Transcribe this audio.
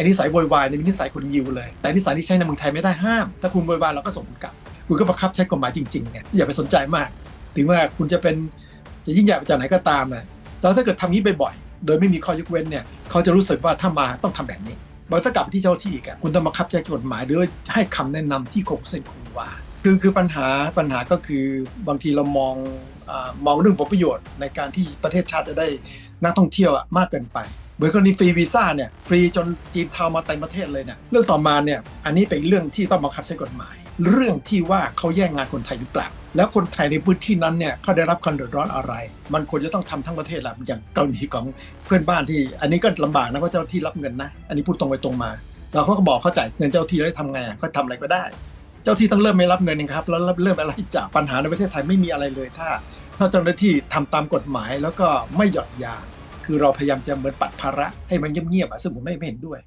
อ้นิสัยโวยวายในยเป็นนิสัยคนยิวเลย แต่นิสัยที่ใช้ในเมืองไทยไม่ได้ห้าม ถ้าคุณโวยวายเราก็ส่งคุณกลับ คุณก็บังคับใช้กฎหมายจริงๆเนี่ยอย่าไปสนใจมาก ถึงว่าคุณจะเป็นจะยิ่งใหญ่มาจากไหนก็ตามนะแต่ถ้าเกิดทำนี้บ่อยๆ โดยไม่มีข้อยกเว้นเนี่ยเขาจะรู้สึกว่าถ้ามาต้องทำแบบนี้มันจะกลับไปที่เจ้าที่อีกันคุณต้องบังคับใช้กฎหมายหรือให้คำแนะนำที่คงเส้นคงวาคือคือปัญหาปัญหาก็คือบางทีเรามองอมองเรื่องผลประโยชน์ในการที่ประเทศชาติจะได้นักท่องเที่ยวอะมากเกินไป เหมือนกรณีฟรีวีซ่าเนี่ยฟรีจนจีนเทามาเต็มประเทศเลยเนี่ยเรื่องต่อมาเนี่ยอันนี้เป็นเรื่องที่ต้องบังคับใช้กฎหมาย เรื่องที่ว่าเขาแย่งงานคนไทยหรือเปล่าแล้วคนไทยในพื้นที่นั้นเนี่ยเขาได้รับความเดือดร้อนอะไร มันควรจะต้องทำทั้งประเทศแหละอย่างกรณีของเพื่อนบ้านที่ อันนี้ก็ลำบากนะเพราะเจ้าที่รับเงินนะ อันนี้พูดตรงไปตรงมาเราเขาก็บอกเขาจ่ายเงินเจ้าที่แล้วทำไงอะก็ทำอะไรก็ได้ เจ้าที่ต้องเริ่มไม่รับเงินเองครับแล้วเริ่มอะไรจากปัญหาในประเทศไทยไม่มีอะไรเลยถ้าถ้าเจ้าหน้าที่ทำตามกฎหมายแล้วก็ไม่หย่อนยาน คือเราพยายามจะเหมือนปัดภาระให้มันเงียบๆอะซึ่งผมไม่ไม่เห็นด้วย